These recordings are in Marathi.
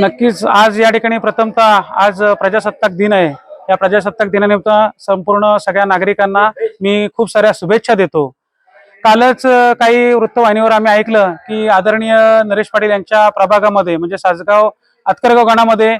नक्कीच आज या ठिकाणी प्रथमतः आज प्रजासत्ताक दिन आहे. या प्रजासत्ताक दिनानिमित्त संपूर्ण सगळ्या नागरिकांना मी खूप साऱ्या शुभेच्छा देतो. कालच काही वृत्तवाहिनीवर आम्ही ऐकलं की आदरणीय नरेश पाटील यांच्या प्रभागामध्ये म्हणजे सासगाव आतकरगाव गणामध्ये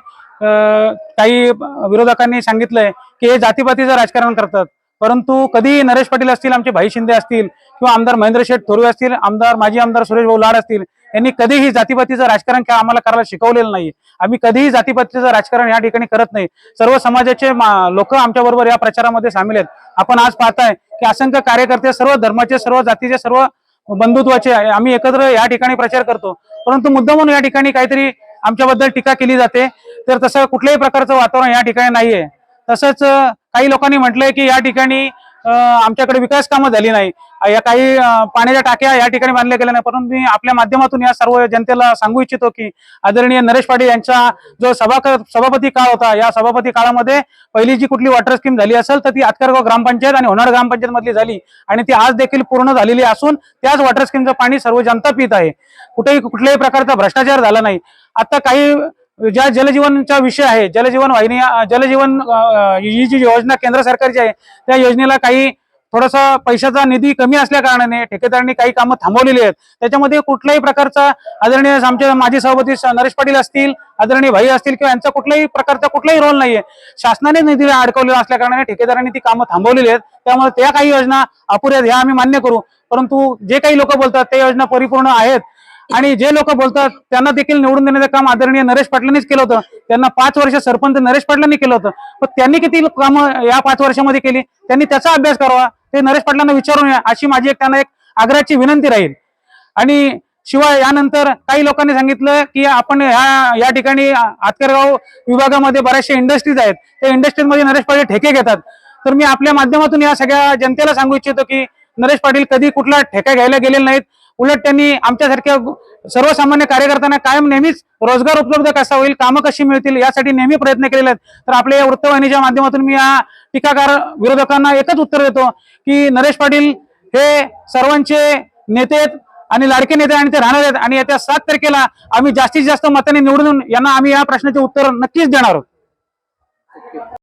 काही विरोधकांनी सांगितलंय की हे जातीपातीचं राजकारण करतात. परंतु कधी नरेश पाटील असतील आमचे भाई शिंदे असतील किंवा आमदार महेंद्र शेठ थोरवे असतील आमदार माजी आमदार सुरेश भाऊ लाड असतील यांनी कधीही जातीपातीचं राजकारण आम्हाला करायला शिकवलेलं नाही आम्ही कधीही जातीपातीचं राजकारण या ठिकाणी करत नाही. सर्व समाजाचे लोक आमच्याबरोबर या प्रचारामध्ये सामील आहेत. आपण आज पाहताय की असंख्य कार्यकर्ते सर्व धर्माचे सर्व जातीचे सर्व बंधुत्वाचे आहे. आम्ही एकत्र या ठिकाणी प्रचार करतो. परंतु मुद्दा म्हणून या ठिकाणी काहीतरी आमच्याबद्दल टीका केली जाते तर तसं कुठल्याही प्रकारचं वातावरण या ठिकाणी नाहीये. तसंच काही लोकांनी म्हटलंय की या ठिकाणी आमच्याकडे विकास कामं झाली नाही. या काही पाण्याच्या टाक्या या ठिकाणी बांधल्या गेल्या नाही. परंतु मी आपल्या माध्यमातून या सर्व जनतेला सांगू इच्छितो की आदरणीय नरेश पाटील यांचा जो सभा सभापती काळ होता या सभापती काळामध्ये पहिली जी कुठली वॉटर स्कीम झाली असेल तर ती आतकरगाव ग्रामपंचायत आणि होणार ग्रामपंचायत मधली झाली. आणि ती आज देखील पूर्ण झालेली असून त्याच वॉटर स्कीमचं पाणी सर्व जनता पित आहे. कुठेही कुठल्याही प्रकारचा भ्रष्टाचार झाला नाही. आता काही ज्या जलजीवनचा विषय आहे जलजीवन वाहिनी जलजीवन ही जी योजना केंद्र सरकारची आहे त्या योजनेला काही थोडासा पैशाचा निधी कमी असल्या कारणाने ठेकेदारांनी काही कामं थांबवलेली आहेत. त्याच्यामध्ये कुठल्याही प्रकारचा आदरणीय आमचे माजी सभापती स- नरेश पाटील असतील आदरणीय भाई असतील किंवा यांचा कुठल्याही प्रकारचा कुठलाही रोल नाहीये. शासनाने निधी अडकवलेला असल्या कारणाने ठेकेदारांनी ती कामं थांबवलेली आहेत. त्यामुळे त्या काही योजना अपुऱ्या आहेत ह्या आम्ही मान्य करू. परंतु जे काही लोक बोलतात त्या योजना परिपूर्ण आहेत. आणि जे लोक बोलतात त्यांना देखील निवडून देण्याचं काम आदरणीय नरेश पाटलांनीच केलं होतं. त्यांना पाच वर्ष सरपंच नरेश पाटलांनी केलं होतं. पण त्यांनी किती कामं या पाच वर्षामध्ये केली? त्यांनी त्याचा अभ्यास करावा. ते नरेश पाटलांना विचारून या. अशी माझी एक त्यांना एक आग्रहाची विनंती राहील. आणि शिवाय यानंतर काही लोकांनी सांगितलं की आपण ह्या या ठिकाणी आतकरगाव विभागामध्ये बऱ्याचशा इंडस्ट्रीज आहेत. त्या इंडस्ट्रीजमध्ये नरेश पाटील ठेके घेतात. तर मी आपल्या माध्यमातून या सगळ्या जनतेला सांगू इच्छितो की नरेश पाटील कधी कुठला ठेका घ्यायला गेलेले नाहीत. उलट त्यांनी आमच्यासारख्या सर्वसामान्य कार्यकर्त्यांना कायम नेहमीच रोजगार उपलब्ध कसा होईल कामं कशी मिळतील यासाठी नेहमी प्रयत्न केलेले आहेत. तर आपल्या या वृत्तवाहिनीच्या माध्यमातून मी या टीकाकार विरोधकांना एकच उत्तर देतो की नरेश पाटील हे सर्वांचे नेते आहेत आणि लाडके नेते आणि ते राहणार आहेत. आणि येत्या सात तारखेला आम्ही जास्तीत जास्त मताने निवडून यांना आम्ही या प्रश्नाचे उत्तर नक्कीच देणार आहोत.